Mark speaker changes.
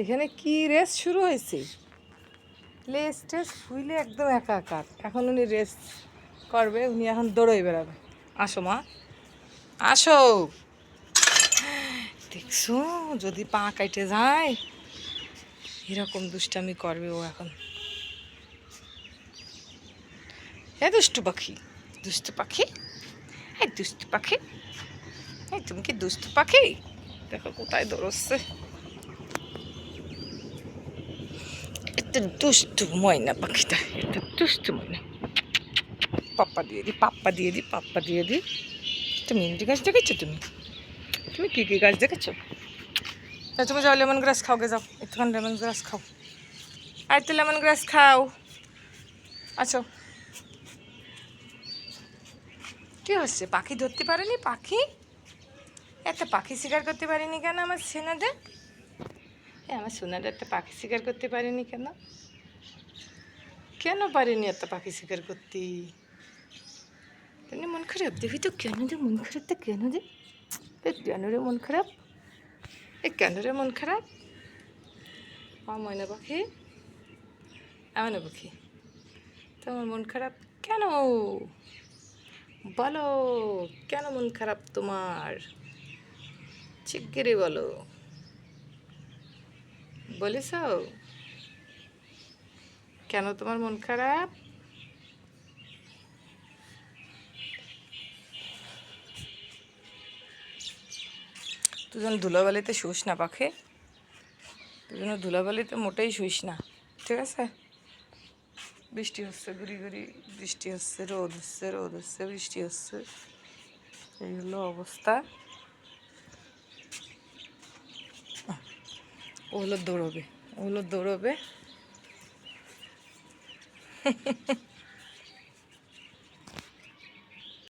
Speaker 1: এখানে কি রেস শুরু হয়েছে? লেস টেস ফুইলে একদম একা একার এখন উনি রেস করবে উনি এখন দৌড়ই বেড়াবে। আসো মা। আসো। দেখছ যদি পা কাটে যায় এরকম দুষ্টামি করবে ও এখন। হ্যাঁ দুষ্টু পাখি দুষ্টু পাখি। হ্যাঁ দুষ্টু পাখি। হ্যাঁ তুমি কি দুষ্টু পাখি? দেখো কোথায় দৌড়চ্ছে। এটা দুষ্টু ময়না পাখিটা এটা দুষ্টু ময়না। পাপ্পা দিয়ে দি, পাপ্পা দিয়ে দি, পাপ্পা দিয়ে দি। তুমি ইন্দি গাছ দেখেছ তুমি? তুমি কী কী গাছ দেখেছ? তা তুমি যাও লেমন গ্রাস খাও গে, যাও। একটুখানি লেমন গ্রাস খাও। আর তো লেমন গ্রাস খাও। আচ্ছা। কি হচ্ছে, পাখি ধরতে পারেনি? পাখি? একটা পাখি শিকার করতে পারিনি কেন আমার সেনাদের আমার সোনাদের একটা পাখি শিকার করতে পারিনি কেন? কেন পারিনি এত পাখি শিকার করতে? তেমনি মন খারাপ? দেখি তো কেন রে মন খারাপটা কেন রে কেন রে মন খারাপ? এ কেন রে মন খারাপ? আমার ময়না পাখি। আমার পাখি। তোমার মন খারাপ কেন? বলো, কেন মন খারাপ তোমার? শিগগিরই বলো। বলিস কেন তোমার মন খারাপ? দুজন ধুলাবালিতে শুস না, পাখি। দুজন ধুলাবালিতে মোটেই শুইস না, ঠিক আছে? বৃষ্টি হচ্ছে, গুড়ি গুড়ি বৃষ্টি হচ্ছে, রোদ হচ্ছে রোদ হচ্ছে, বৃষ্টি হচ্ছে। এই হলো অবস্থা। ওগুলো দৌড়বে ওগুলো দৌড়বে।